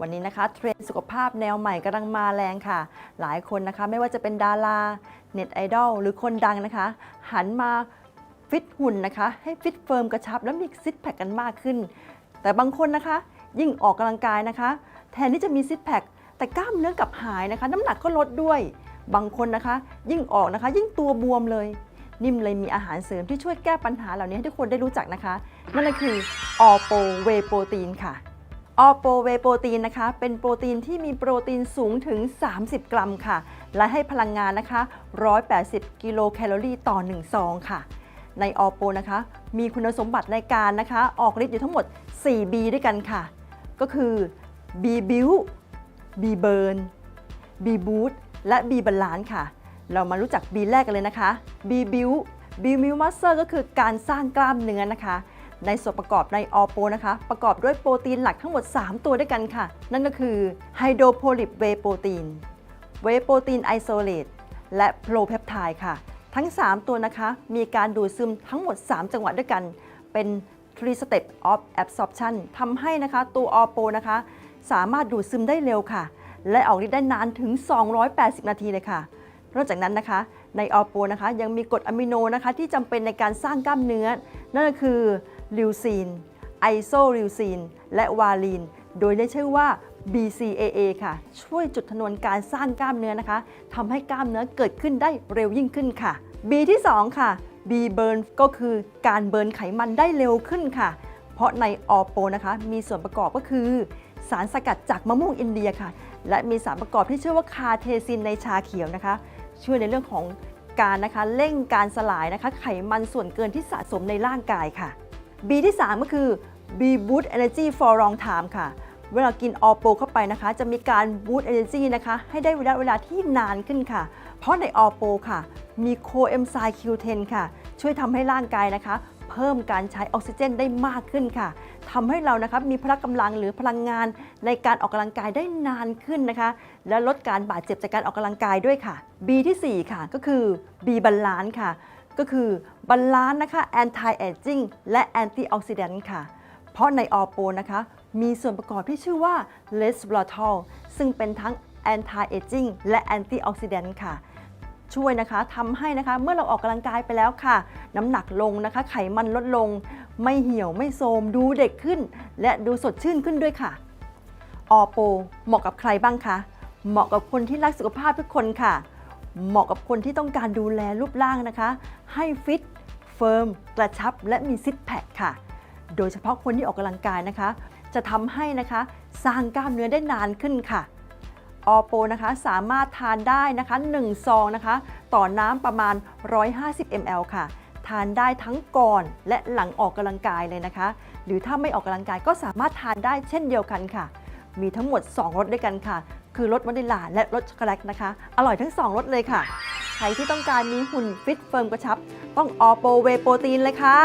วันนี้นะคะเทรนด์สุขภาพแนวใหม่กำลังมาแรงค่ะ หลายคนนะคะไม่ว่าจะเป็นดาราเน็ตไอดอลหรือคนดังนะคะ หันมาฟิตหุ่นนะคะ ให้ฟิตเฟิร์มกระชับและมีซิทแพคกันมากขึ้น แต่บางคนนะคะ ยิ่งออกกำลังกายนะคะ แทนที่จะมีซิทแพคแต่กล้ามเนื้อกลับหายนะคะ น้ำหนักก็ลดด้วย บางคนนะคะ ยิ่งออกนะคะ ยิ่งตัวบวมเลย นิ่มเลยมีอาหารเสริมที่ช่วยแก้ปัญหาเหล่านี้ให้ทุกคนได้รู้จักนะคะ นั่นก็คือออโปเวโปรตีนค่ะ ออโปเวโปรตีนนะคะ เป็นโปรตีนที่มีโปรตีนสูงถึง 30 กรัมค่ะ และให้พลังงานนะคะ 180 กิโลแคลอรี่ต่อ 1 ซองค่ะ ในออโปนะคะ มีคุณสมบัติในการนะคะ ออกฤทธิ์อยู่ทั้งหมด 4B ด้วยกันค่ะ ก็คือ B build B burn B boost และ B balance ค่ะ เรามารู้จัก B แรกกันเลยนะคะ B build B build muscle ก็คือการสร้างกล้ามเนื้อนะคะ ในส่วนประกอบในออโปนะคะ ประกอบด้วยโปรตีนหลักทั้งหมด 3 ตัวด้วยกันค่ะ นั่นก็คือไฮโดรโพลิปเวโปรตีนเวโปรตีนไอโซเลตและโปรเพปไทด์ค่ะ ทั้ง 3 ตัวนะคะ มีการดูดซึมทั้งหมด 3 จังหวะด้วยกัน เป็น three step of absorption ทำให้นะคะ ตัวออโปนะคะ สามารถดูดซึมได้เร็วค่ะ และออกฤทธิ์ได้นานถึง 280 นาทีเลยค่ะนอกจากนั้นนะคะ ในออโปนะคะ ยังมีกรดอะมิโนนะคะ ที่จำเป็นในการสร้างกล้ามเนื้อ นั่นก็คือ ลิวซีน ไอโซลิวซีน และวาลีน โดยได้ชื่อว่า BCAA ค่ะ ช่วยจุดทนวนการสร้างกล้ามเนื้อนะคะทำให้กล้ามเนื้อเกิดขึ้นได้เร็วยิ่งขึ้นค่ะ B ที่ 2 ค่ะ B burn ก็คือการเบิร์นไขมันได้เร็วขึ้นค่ะ เพราะในออโปนะคะ มีส่วนประกอบก็คือ สารสกัดจากมะม่วงอินเดียค่ะ และมีสารประกอบที่ชื่อว่าคาเทซินในชาเขียวนะคะ ช่วยในเรื่องของการนะคะเร่งการสลายนะคะ ไขมันส่วนเกินที่สะสมในร่างกายค่ะ B ที่ 3 ก็คือ B boost energy for long time ค่ะ เวลากินออโปเข้าไปนะคะ จะมีการ boost energy นะคะ ให้ได้ระยะเวลาที่นานขึ้นค่ะ เพราะในออโปค่ะ มีโคเอนไซม์ Q10 ค่ะ ช่วยทำให้ร่างกายนะคะ เพิ่มการใช้ออกซิเจนได้มากขึ้นค่ะทำให้เรานะคะมีพละกำลังหรือพลังงานในการออกกำลังกายได้นานขึ้นนะคะ และลดการบาดเจ็บจากการออกกำลังกายด้วยค่ะ B ที่ 4 ค่ะก็คือ B บาลานซ์ค่ะ ก็คือบาลานซ์นะคะ anti aging และ antioxidant ค่ะ เพราะในออโปนะคะมีส่วนประกอบที่ชื่อว่า resveratrol ซึ่งเป็นทั้ง anti aging และ antioxidant ค่ะ ช่วยนะคะทำให้นะคะเมื่อเราออกกำลังกายไปแล้วค่ะ น้ำหนักลงนะคะ ไขมันลดลง ไม่เหี่ยวไม่โทมดูเด็กขึ้น และดูสดชื่นขึ้นด้วยค่ะออโปเหมาะกับใครบ้างคะเหมาะกับคนที่รักสุขภาพทุกคนค่ะ เหมาะกับคนที่ต้องการดูแลรูปร่างนะคะ ให้ฟิต เฟิร์ม กระชับ และมีซิทแพคค่ะ โดยเฉพาะคนที่ออกกำลังกายนะคะ จะทำให้นะคะสร้างกล้ามเนื้อได้นานขึ้นค่ะ ออโปนะคะสามารถทานได้นะคะ1ซองนะคะ ต่อน้ำประมาณ 150 ml ค่ะ ทานได้ทั้งก่อนและหลังออกกำลังกายเลยนะคะ หรือถ้าไม่ออกกำลังกายก็สามารถทานได้เช่นเดียวกันค่ะ มีทั้งหมด 2รสด้วยกันค่ะ คือรสวานิลลาและรสช็อกโกแลตนะคะ อร่อยทั้ง 2รสเลยค่ะ ใครที่ต้องการมีหุ่นฟิตเฟิร์มกระชับ ต้องออโปเวโปรตีนเลยค่ะ